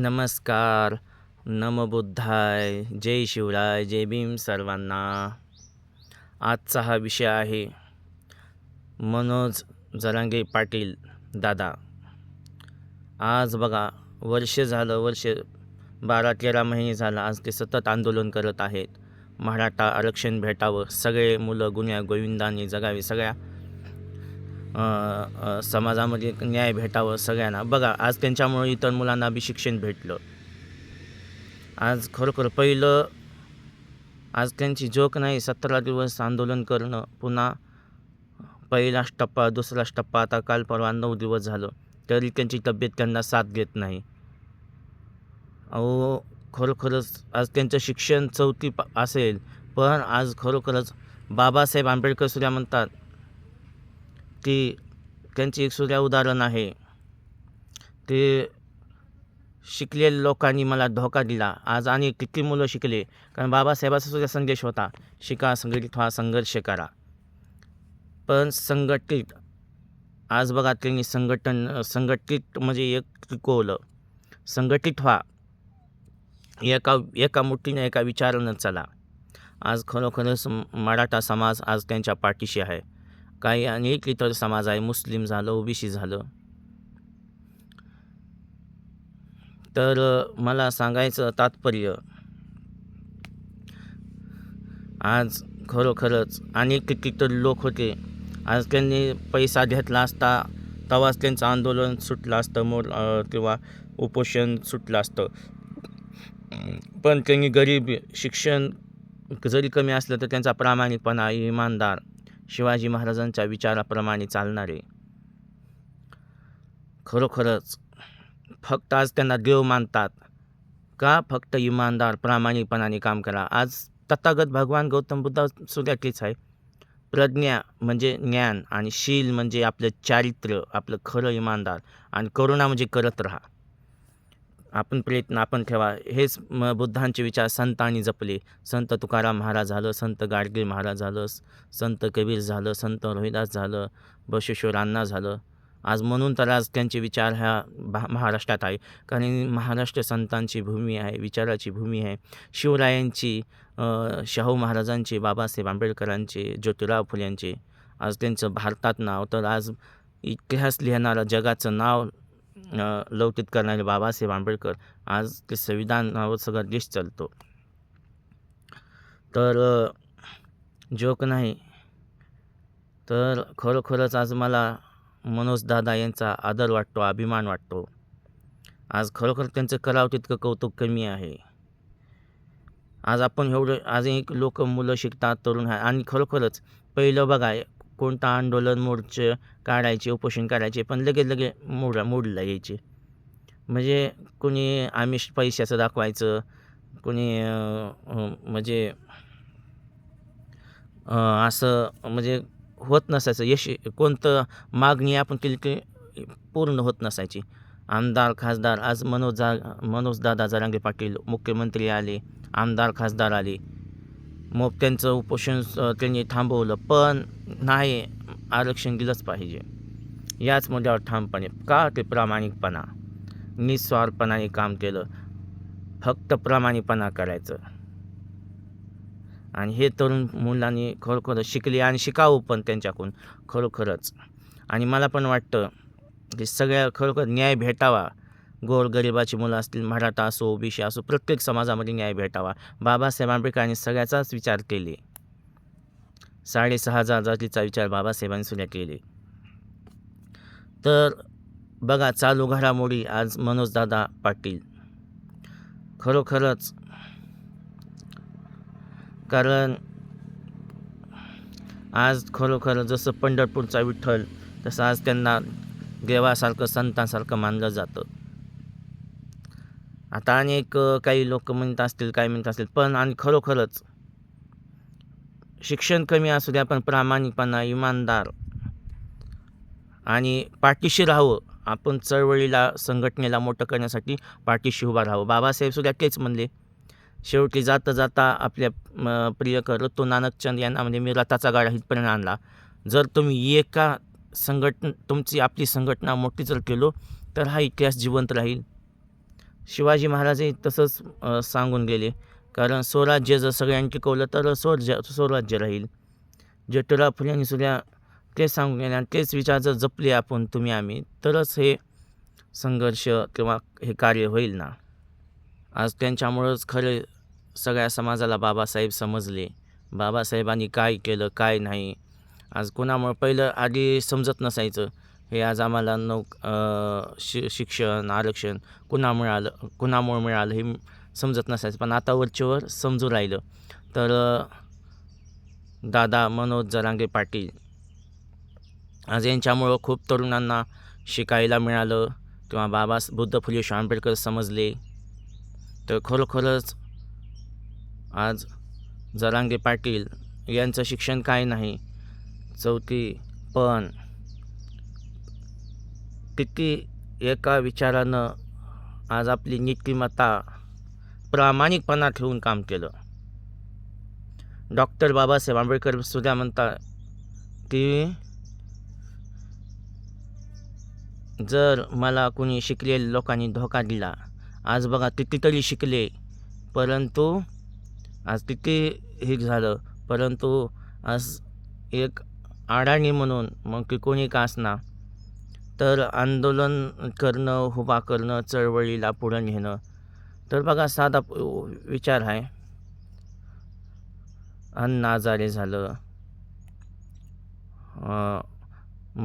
नमस्कार नमबुद्धाय जय शिवराय जय भीम सर्वांना. आजचा हा विषय आहे मनोज जरांगे पाटील दादा. आज बघा वर्ष झालं वर्ष बारा तेरा महिने झालं आज ते सतत आंदोलन करत आहेत. मराठा आरक्षण भेटावं सगळे मुलं गुन्ह्या गोविंदांनी जगावे सगळ्या समाजामध्ये न्याय भेटावं सगळ्यांना. बघा आज त्यांच्यामुळे इतर मुलांना बी शिक्षण भेटलं. आज खरोखर पहिलं आज त्यांची जोक नाही सतरा दिवस आंदोलन करणं पुन्हा पहिलाच टप्पा दुसराच टप्पा आता काल परवा नऊ दिवस झालं तरी त्यांची तब्येत त्यांना साथ देत नाही. अहो खरोखरच आज त्यांचं शिक्षण चौथी प- असेल पण आज खरोखरच बाबासाहेब आंबेडकर सुद्धा म्हणतात की त्यांची एक सुद्धा उदाहरण आहे. ते शिकलेल्या लोकांनी मला धोका दिला. आज आणि किती मुलं शिकले? कारण बाबासाहेबाचा सुद्धा संदेश होता शिका संघटित व्हा संघर्ष करा. पण संघटित आज बघा त्यांनी संघटन संघटित म्हणजे एक टिकवलं संघटित व्हा. एका एका मुठीने एका विचारानं चला. आज खरोखरच मराठा समाज आज त्यांच्या पाठीशी आहे. काही अनेक इतर समाज आहे मुस्लिम झालं ओबीसी झालं. तर मला सांगायचं तात्पर्य आज खरोखरच अनेक कितीतरी लोक होते. आज त्यांनी पैसा घेतला असता तेव्हाच त्यांचं आंदोलन सुटलं असतं मोर किंवा उपोषण सुटलं असतं. पण त्यांनी गरीब शिक्षण जरी कमी असलं तर त्यांचा प्रामाणिकपणा इमानदार शिवाजी महाराजांच्या विचाराप्रमाणे चालणारे. खरोखरच फक्त आज त्यांना देव मानतात का? फक्त इमानदार प्रामाणिकपणाने काम करा. आज तथागत भगवान गौतम बुद्ध सुद्धा तेच आहे. प्रज्ञा म्हणजे ज्ञान आणि शील म्हणजे आपलं चारित्र्य आपलं खरं इमानदार. आणि करुणा म्हणजे करत राहा. आपण प्रयत्न आपण ठेवा. हेच म बुद्धांचे विचार. संतांनी जपले. संत तुकाराम महाराज झालं संत गाडगे महाराज झालं संत कबीर झालं संत रोहिदास झालं बशेश्वरांना झालं. आज म्हणून तर आज त्यांचे विचार ह्या भा महाराष्ट्रात आहे. कारण महाराष्ट्र संतांची भूमी आहे विचाराची भूमी आहे. शिवरायांची शाहू महाराजांचे बाबासाहेब आंबेडकरांचे ज्योतिराव फुल्यांचे. आज त्यांचं भारतात नाव तर आज इतिहास लिहिणारं जगाचं नाव अ, लौकित करणारे बाबासाहेब आंबेडकर आज ते संविधानावर सगळा देश चालतो. तर जोक नाही. तर खरोखरच आज मला मनोज दादा यांचा आदर वाटतो अभिमान वाटतो. आज खरोखर त्यांचं करावं तितकं कौतुक कमी आहे. आज आपण एवढं आज एक लोक मुलं शिकतात तरुण आहे आणि खरोखरच पहिलं बघा कोणतं आंदोलन मोर्चे काढायचे उपोषण करायचे पण लगेच लगे मोड मोडला यायचे. म्हणजे कोणी आमिष पैशाचं दाखवायचं कोणी म्हणजे असं म्हणजे होत नसायचं. यश कोणतं मागणी आपण केली की पूर्ण होत नसायची. आमदार खासदार आज मनोज जा मनोजदादा जरांगे पाटील मुख्यमंत्री आले आमदार खासदार आले. मग त्यांचं उपोषण त्यांनी थांबवलं. पण नाही आरक्षण दिलंच पाहिजे. याच मुद्द्यावर ठामपणे का ते प्रामाणिकपणा? निस्वार्थपणाने काम केलं. फक्त प्रामाणिकपणा करायचं. आणि हे तरुण मुलांनी खरोखरच शिकले आणि शिकावं पण त्यांच्याकडून खरोखरच. आणि मला पण वाटतं की सगळ्या खरोखर न्याय भेटावा. गोरगरिबाची मुलं असतील मराठा असो ओबीसी असो प्रत्येक समाजामध्ये न्याय भेटावा. बाबासाहेब आंबेडकरांनी सगळ्याचाच विचार केले. साडेसहा हजार जातीचा विचार बाबासाहेबांनी सुद्धा केले. तर बघा चालू घडामोडी आज मनोजदादा पाटील. खरोखरच कारण आज खरोखर जसं पंढरपूरचा विठ्ठल तसं आज त्यांना देवासारखं संतांसारखं मानलं जातं. आता अनेक काही लोक म्हणत असतील काय म्हणत असतील पण आणि खरोखरच शिक्षण कमी असू द्या पण प्रामाणिकपणा इमानदार आणि पाठीशी राहावं. आपण चळवळीला संघटनेला मोठं करण्यासाठी पाठीशी उभा राहावं. बाबासाहेब सुद्धा तेच म्हणले. शेवटी जाता जाता आपल्या प्रियकर तो नानकचंद यांना म्हणजे मी रथाचा गाडा इथपर्यंत आणला. जर तुम्ही एका संघटन तुमची आपली संघटना मोठी जर केलो तर हा इतिहास जिवंत राहील. शिवाजी महाराजही तसंच सांगून गेले. कारण स्वराज्य जर सगळ्यांनी टिकवलं तर स्वराज्य स्वराज्य राहील. ज्योतिराव फुले आणि सुद्धा तेच सांगून गेले आणि तेच विचार जर जपले आपण तुम्ही आम्ही तरच हे संघर्ष किंवा हे कार्य होईल ना. आज त्यांच्यामुळंच खरे सगळ्या समाजाला बाबासाहेब समजले. बाबासाहेबांनी काय केलं काय नाही. आज कुणामुळं पहिलं आधी समजत नसायचं. हे आज आम्हाला नो शि शिक्षण आरक्षण कुणामुळे आलं कुणामुळं मिळालं हे समजत नसायचं. पण आता वरचेवर समजू राहिलं. तर दादा मनोज जरांगे पाटील आज यांच्यामुळं खूप तरुणांना शिकायला मिळालं किंवा बाबा बुद्ध फुले आंबेडकर समजले. तर खरोखरच आज जरांगे पाटील यांचं शिक्षण काय नाही चौथी पण किती एका विचारानं आज आपली नीतिमत्ता प्रामाणिकपणा ठेवून काम केलं. डॉक्टर बाबासाहेब आंबेडकर सुद्धा म्हणतात की जर मला कोणी शिकलेल्या लोकांनी धोका दिला आज बघा कितीतरी शिकले परंतु आज किती हे झालं परंतु आज एक अडाणी म्हणून मग की कोणी का असणार? तर आंदोलन करणं उभा करणं चळवळीला पुढं नेणं. तर बघा साधा विचार आहे अण्णा आजारे झालं.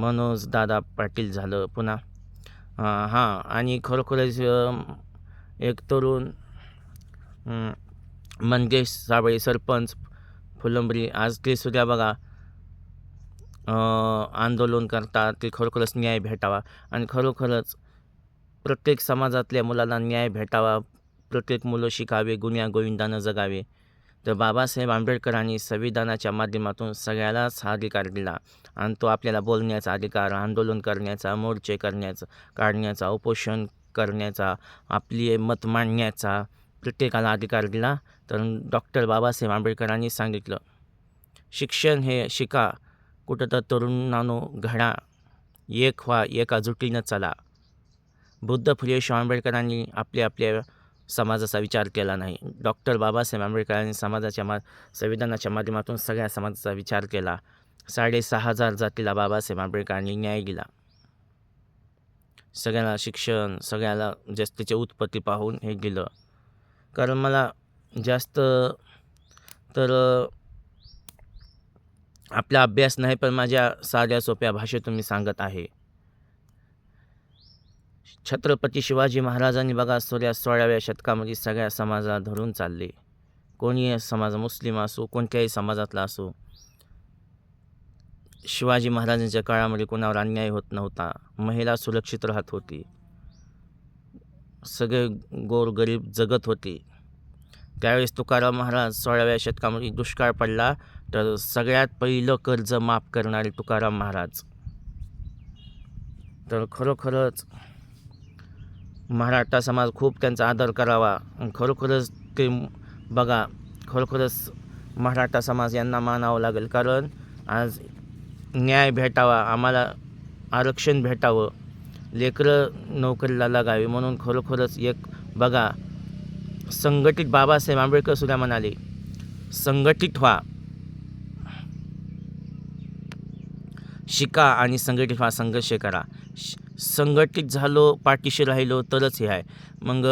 मनोज दादा पाटील झालं पुन्हा. हां आणि खरोखरच एक तरुण मंगेश साबळे सरपंच फुलंबरी. आज ते सुद्धा बघा आंदोलन करतात ते खरोखरच न्याय भेटावा आणि खरोखरच प्रत्येक समाजातल्या मुलाला न्याय भेटावा प्रत्येक मुलं शिकावे गुन्ह्या गोविंदानं जगावे. तर बाबासाहेब आंबेडकरांनी संविधानाच्या माध्यमातून सगळ्यालाच हा अधिकार दिला आणि तो आपल्याला बोलण्याचा अधिकार आंदोलन करण्याचा मोर्चे करण्याचा काढण्याचा उपोषण करण्याचा आपली मत मांडण्याचा प्रत्येकाला अधिकार दिला. तर डॉक्टर बाबासाहेब आंबेडकरांनी सांगितलं शिक्षण हे शिका कुठं तर तरुणानो घडा एक व्हा एका जुटीनं चला. बुद्ध फुले शाहू आंबेडकरांनी आपल्या आपल्या समाजाचा विचार केला नाही. डॉक्टर बाबासाहेब आंबेडकरांनी समाजाच्या मा संविधानाच्या माध्यमातून सगळ्या समाजाचा विचार केला. साडेसहा हजार जातीला बाबासाहेब आंबेडकरांनी न्याय दिला. सगळ्याला शिक्षण सगळ्याला जास्तीचे उत्पत्ती पाहून हे दिलं. कारण मला जास्त तर आपला अभ्यास नाही पण माझ्या साध्या सोप्या भाषेतून मी सांगत आहे. छत्रपती शिवाजी महाराजांनी बघा सोळ्या सोळाव्या शतकामध्ये सगळ्या समाजाला धरून चालले. कोणी समाज मुस्लिम असो कोणत्याही समाजातला असो शिवाजी महाराजांच्या काळामध्ये कोणावर अन्याय होत नव्हता. महिला सुरक्षित राहत होती. सगळे गोरगरीब जगत होते. त्यावेळेस तुकाराम महाराज सोळाव्या शतकामध्ये दुष्काळ पडला. तर सगळ्यात पहिलं कर्ज माफ करणारे तुकाराम महाराज. तर खरोखरच मराठा समाज खूप त्यांचा आदर करावा. आणि खरोखरच ते बघा खरोखरच मराठा समाज यांना मानावं लागेल. कारण आज न्याय भेटावा आम्हाला आरक्षण भेटावं लेकरं नोकरीला लागावी म्हणून खरोखरच एक बघा संघटित बाबासाहेब आंबेडकर सुद्धा म्हणाले संघटित व्हा. शिका आणि संघटित व्हा संघर्ष करा. श- संघटित झालो पाठीशी राहिलो तरच हे आहे. मग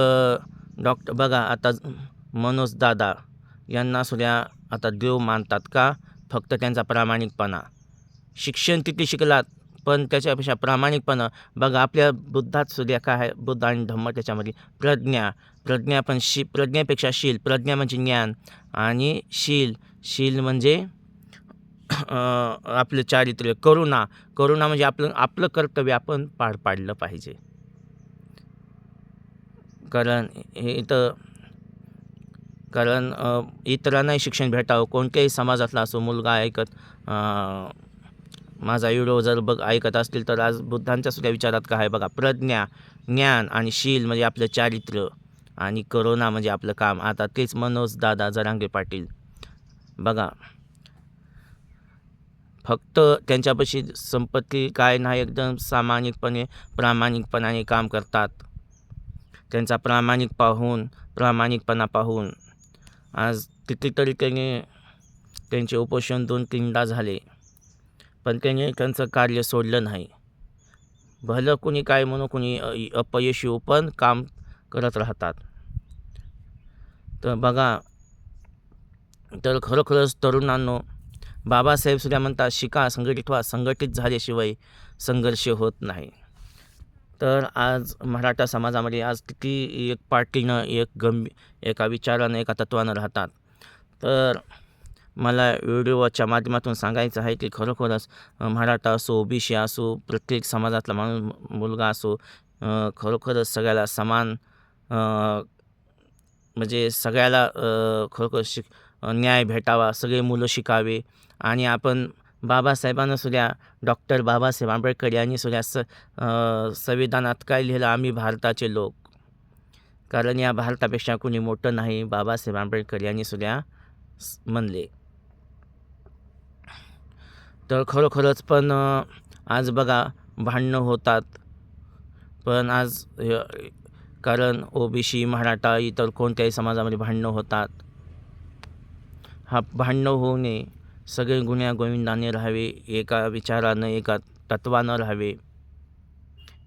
डॉक्टर बघा आता मनोज दादा यांना सुद्धा आता देव मानतात का? फक्त त्यांचा प्रामाणिकपणा. शिक्षण किती शिकलात पण त्याच्यापेक्षा प्रामाणिकपणा. बघा आपल्या बुद्धात सुद्धा काय आहे? बुद्ध आणि धम्म त्याच्यामध्ये. प्रज्ञा प्रज्ञा पण शी प्रज्ञेपेक्षा शील. प्रज्ञा म्हणजे ज्ञान आणि शील. शील म्हणजे आपलं चारित्र्य करुणा करुणा म्हणजे आपलं आपलं कर्तव्य आपण पार पाडलं पाहिजे. कारण हे इथं कारण इतरांनाही शिक्षण भेटावं. कोणत्याही समाजातला असो मुलगा ऐकत माझा व्हिडिओ जर बघ ऐकत असतील तर आज बुद्धांच्या सुद्धा विचारात काय आहे बघा प्रज्ञा ज्ञान आणि शील म्हणजे आपलं चारित्र्य आणि करोना म्हणजे आपलं काम. आता तेच मनोज दादा जरांगे पाटील. बघा फक्त त्यांच्यापाशी संपत्ती काय नाही एकदम सामानिकपणे प्रामाणिकपणाने काम करतात. त्यांचा प्रामाणिक पाहून प्रामाणिकपणा पाहून. आज कितीतरी त्यांनी त्यांचे उपोषण दोन तीनदा झाले पण त्यांनी त्यांचं कार्य सोडलं नाही. भलं कुणी काय म्हणू कुणी अपयशी पण काम करत राहतात. तर बघा तर खरोखरच तरुणांनो बाबासाहेब सुद्धा म्हणतात शिका संघटित व्हा संघटित झाल्याशिवाय संघर्ष होत नाही. तर आज मराठा समाजामध्ये आज किती एक पार्टीनं एक गंभी एका विचारानं एका तत्वानं राहतात. तर मला व्हिडिओच्या माध्यमातून सांगायचं आहे की खरोखरच मराठा असो ओबीसी असो प्रत्येक समाजातला माणूस मुलगा असो खरोखरच सगळ्याला समान म्हणजे सगळ्याला खरोखर शिक न्याय भेटावा सगळे मुलं शिकावे. आणि आपण बाबासाहेबांना सुद्धा डॉक्टर बाबासाहेब आंबेडकर यांनी सुद्धा स संविधानात काय लिहिलं? आम्ही भारताचे लोक. कारण या भारतापेक्षा कोणी मोठं नाही बाबासाहेब आंबेडकर यांनी सुद्धा स- म्हणले. तर खरोखरच पण आज बघा भांडणं होतात. पण आज अ, कारण ओबीसी मराठा इतर कोणत्याही समाजामध्ये भांडणं होतात. हा भांडणं होऊ नये. सगळे गुण्यागोविंदाने राहावे. एका विचारानं एका तत्वानं राहावे.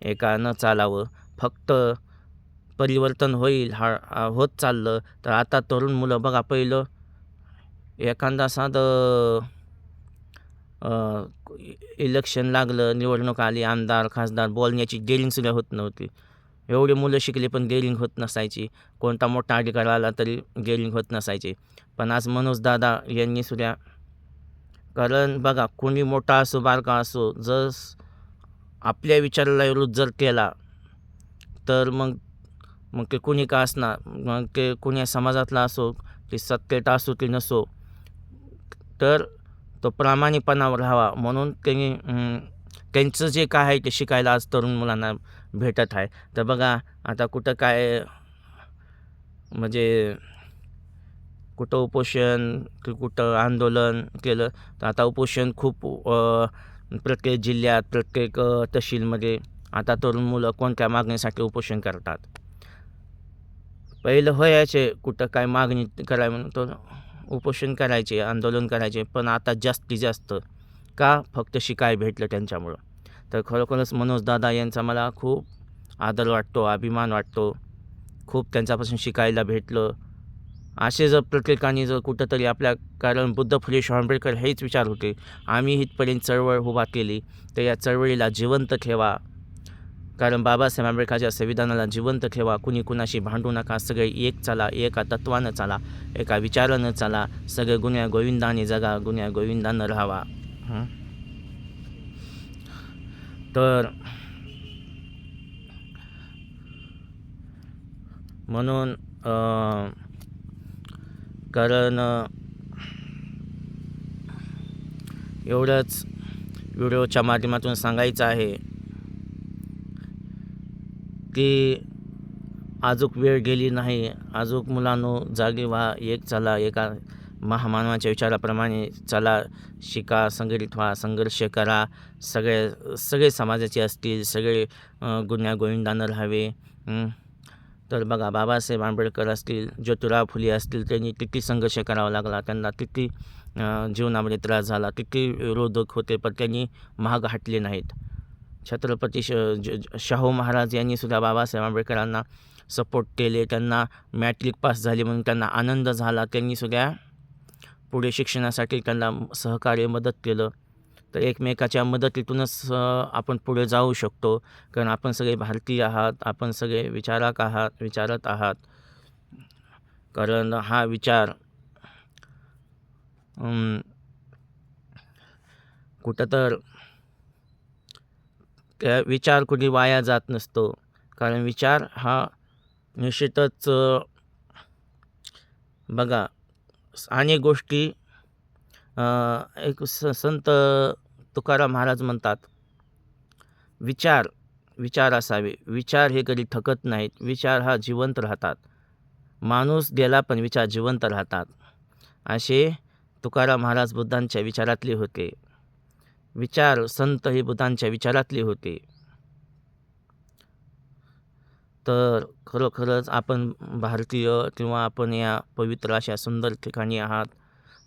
एकानं चालावं. फक्त परिवर्तन होईल हा होत चाललं. तर आता तरुण मुलं बघा पहिलं. एखादा साधं इलेक्शन लागलं निवडणूक आली आमदार खासदार बोलण्याची डेअरिंगसुद्धा होत नव्हती. एवढे मुलं शिकले पण गेरिंग होत नसायची. कोणता मोठा अधिकार आला तरी गेरिंग होत नसायची. पण आज मनोज दादा यांनी सुद्धा कारण बघा कोणी मोठा असो बारका असो जर आपल्या विचाराला विरुद्ध जर केला तर मग मग ते कोणी का असणार? मग ते कोणी समाजातला असो की सत्तेत असो की नसो तर तो प्रामाणिकपणावर राहावा. म्हणून त्यांनी त्यांचं जे काय आहे ते शिकायला आज तरुण मुलांना भेटत आहे. तर बघा आता कुठं काय म्हणजे कुठं उपोषण की कुठं आंदोलन केलं तर आता उपोषण खूप प्रत्येक जिल्ह्यात प्रत्येक तहसीलमध्ये आता तरुण मुलं कोणत्या मागणीसाठी उपोषण करतात? पहिलं व्हायचे कुठं काय मागणी कराय म्हणून तर उपोषण करायचे आंदोलन करायचे पण आता जास्तीत जास्त का फक्त शिकाय भेटलं त्यांच्यामुळं? तर खरोखरच मनोज दादा यांचा मला खूप आदर वाटतो अभिमान वाटतो. खूप त्यांच्यापासून शिकायला भेटलं. असे जर प्रत्येकाने जर कुठंतरी आपल्या कारण बुद्ध फुले शाहू आंबेडकर हेच विचार होते आम्ही इथपर्यंत चळवळ उभा केली तर या चळवळीला जिवंत ठेवा. कारण बाबासाहेब आंबेडकरच्या संविधानाला जिवंत ठेवा. कुणी कुणाशी भांडू नका. सगळे एक चाला एका तत्वानं चाला एका विचारानं चाला. सगळे गुन्ह्या गोविंदाने जगा गुन्ह्या गोविंदानं राहावा. तर म्हणून कारण एवढंच व्हिडिओच्या माध्यमातून सांगायचं आहे की आजूक वेळ गेली नाही आजूक मुलांनो जागे व्हा एक चला एका महामानवाच्या विचाराप्रमाणे चला शिका संघटित व्हा संघर्ष करा सगळे सगळे समाजाचे असतील सगळे गुन्ह्यागोविंदानं राहावे तर बघा बाबासाहेब आंबेडकर असतील ज्योतिराव फुले असतील त्यांनी किती संघर्ष करावा लागला. त्यांना किती जीवनामध्ये त्रास झाला किती विरोधक होते पण त्यांनी महाग हटले नाहीत. छत्रपती श ज- शाहू महाराज यांनी सुद्धा बाबासाहेब आंबेडकरांना सपोर्ट केले. त्यांना मॅट्रिक पास झाली म्हणून त्यांना आनंद झाला. त्यांनी सुद्धा पुढे शिक्षणासाठी त्यांना सहकार्य मदत केलं. तर एकमेकाच्या मदतीतूनच आपण पुढे जाऊ शकतो. कारण आपण सगळे भारतीय आहात आपण सगळे विचारक आहात विचारत आहात. कारण हा विचार कुठं तर त्या विचार कुठे वाया जात नसतो. कारण विचार हा निश्चितच बघा अनेक गोष्टी एक स संत तुकाराम महाराज म्हणतात विचार विचार असावे. विचार हे कधी थकत नाहीत. विचार हा जिवंत राहतात. माणूस गेला पण विचार जिवंत राहतात. असे तुकाराम महाराज बुद्धांच्या विचारातले होते. विचार संत हे बुद्धांच्या विचारातले होते. तर खरोखरच आपण भारतीय किंवा आपण या पवित्र अशा सुंदर ठिकाणी आहात.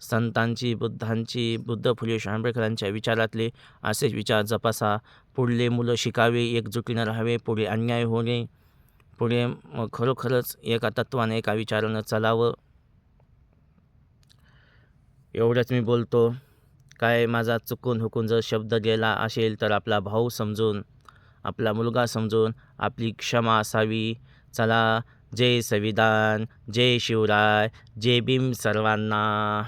संतांची बुद्धांची बुद्ध फुले आंबेडकरांच्या विचारातले असेच विचार जपासा. पुढले मुलं शिकावे एकजुटीनं राहावे पुढे अन्याय होणे पुढे खरोखरच एका तत्वाने एका विचारानं चालावं. एवढंच मी बोलतो. काय माझा चुकून हुकून जर शब्द गेला असेल तर आपला भाऊ समजून आपला मुलगा समजून आपली क्षमा असावी. चला जय संविधान जय शिवराय जय भीम सर्वांना.